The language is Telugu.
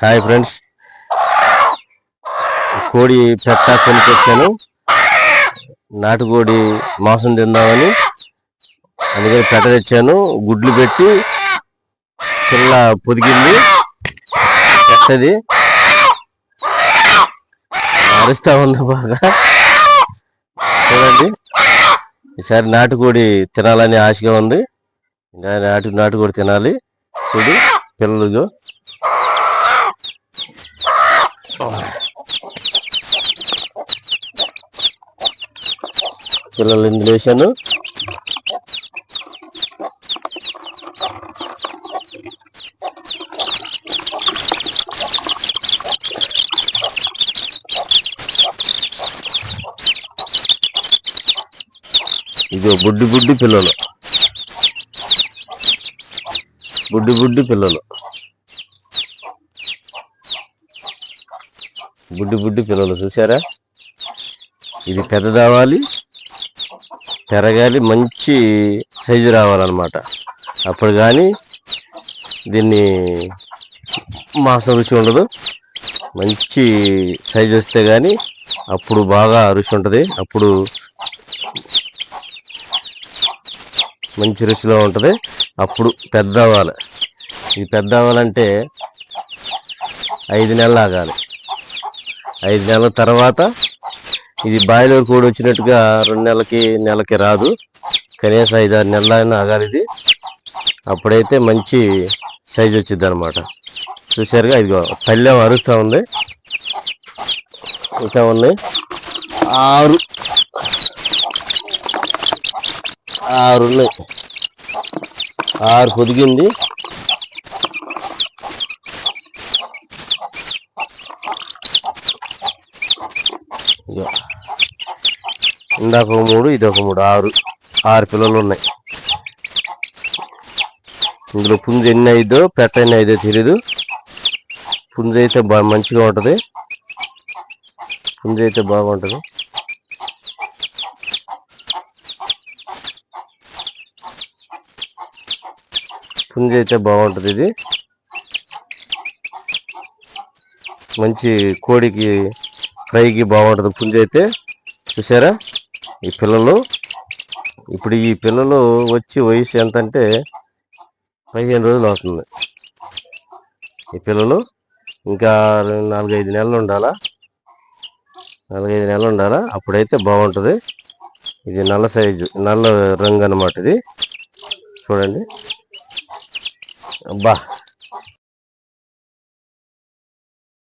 Hi friends. కోడి పెట్ట కొనుక్కొచ్చాను నాటుకోడి మాంసం తిందామని. అందుకని పెట్ట తెచ్చాను. గుడ్లు పెట్టి పిల్ల పొదిగింది. పెట్టది. అరుస్తా ఉంది బాగా. చూడండి. ఈసారి నాటుకోడి తినాలని ఆశగా ఉంది. ఇంకా నాటు నాటుకోడి తినాలి. చూడు పిల్లలు పిల్లలు ఇందులో వేసాను ఇది బుడ్డి బుడ్డి పిల్లలు. బుడ్డి బుడ్డి పిల్లలు. బుడ్డి బుడ్డి పిల్లలు చూసారా ఇది పెద్దదవ్వాలి పెరగాలి మంచి సైజు రావాలన్నమాట. అప్పుడు కానీ దీన్ని మాంసం రుచి ఉండదు. మంచి సైజు వస్తే కానీ అప్పుడు బాగా రుచి ఉంటుంది. అప్పుడు మంచి రుచిలో ఉంటుంది. అప్పుడు పెద్ద అవ్వాలి ఇది పెద్ద అవ్వాలంటే ఐదు నెలలు ఆగాలి. ఐదు నెలల తర్వాత ఇది బాయిలర్ కోడి వచ్చినట్టుగా రెండు నెలలకి నెలకి రాదు. కనీసం ఐదు ఆరు నెలలు అయినా ఆగాలి ఇది. అప్పుడైతే మంచి సైజ్ వచ్చింది అనమాట చూసారుగా ఇదిగో పల్లెం అరుస్తూ ఉంది. ఇంకా ఉన్నాయి? ఆరు. ఆరు ఉన్నాయి. ఆరు పొదిగింది. ఇదిగో. ఇందాక మూడు ఇది ఒక మూడు ఆరు ఆరు పిల్లలు ఉన్నాయి. ఇందులో పుంజు ఎన్ని అయిద్దో పెట్ట ఎన్ని అయిదో తెలీదు. పుంజు అయితే బాగా మంచిగా ఉంటుంది. పుంజు అయితే బాగుంటుంది. పుంజు అయితే బాగుంటుంది ఇది. మంచి కోడికి ఫ్రైకి బాగుంటుంది. పుంజ అయితే చూసారా? ఈ పిల్లలు. ఇప్పుడు ఈ పిల్లలు వచ్చి వయసు ఎంత అంటే పదిహేను రోజులు అవుతుంది. ఈ పిల్లలు ఇంకా నాలుగైదు నెలలు ఉండాలా? నాలుగైదు నెలలు ఉండాలా? అప్పుడైతే బాగుంటుంది. ఇది నల్ల సైజు నల్ల రంగు అన్నమాట ఇది. చూడండి. అబ్బా!